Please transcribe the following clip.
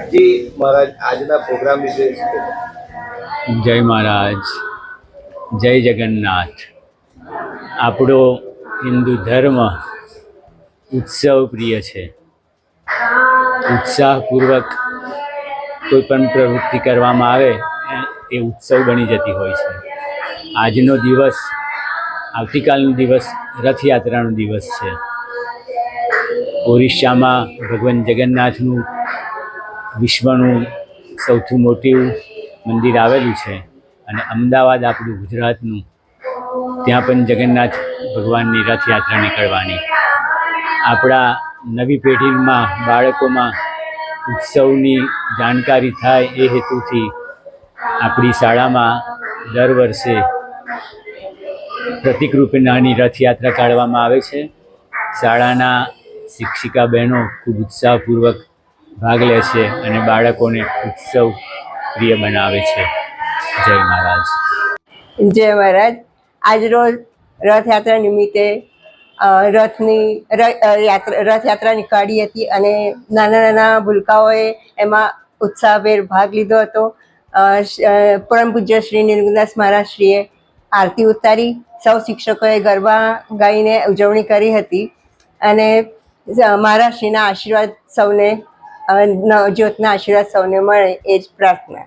જી મહારાજ, આજના પ્રોગ્રામ વિશે જય મહારાજ. જય જગન્નાથ. આપણો હિન્દુ ધર્મ ઉત્સવ પ્રિય છે. ઉત્સાહપૂર્વક કોઈ પણ પ્રવૃત્તિ કરવામાં આવે, એ- ઉત્સવ બની જતી હોય છે. આજનો દિવસ, આવતીકાલનો દિવસ, રથયાત્રાનો દિવસ છે. ઓરિસ્સામાં ભગવાન જગન્નાથનું વિશ્વનું સૌથી મોટું મંદિર આવેલું છે અને અમદાવાદ આપણું ગુજરાતનું. ત્યાં પણ જગન્નાથ ભગવાનની રથયાત્રા નીકળવાની. આપણા નવી પેઢીમાં બાળકોમાં ઉત્સવની જાણકારી થાય એ હેતુથી આપણી શાળામાં દર વર્ષે પ્રતિકરૂપે નાની રથયાત્રા કાઢવામાં આવે છે. શાળાના શિક્ષિકા બહેનો ખૂબ ઉત્સાહપૂર્વક ભાગ લે છે અને બાળકોને ઉત્સવ પ્રિય બનાવે છે. જય મહારાજ. જય મહારાજ. આજરોજ રથયાત્રા નિમિત્તે રથની રથયાત્રા નીકાળી હતી અને નાના નાના ભૂલકાઓએ એમાં ઉત્સાહભેર ભાગ લીધો હતો. પરમ પૂજ્ય શ્રી નિર્ગુદાસ મહારાજશ્રીએ આરતી ઉતારી. સૌ શિક્ષકોએ ગરબા ગાઈને ઉજવણી કરી હતી અને મહારાજશ્રીના આશીર્વાદ સૌને અ, નવજોતના આશીર્વાદ સૌને મળે એ જ પ્રાર્થના.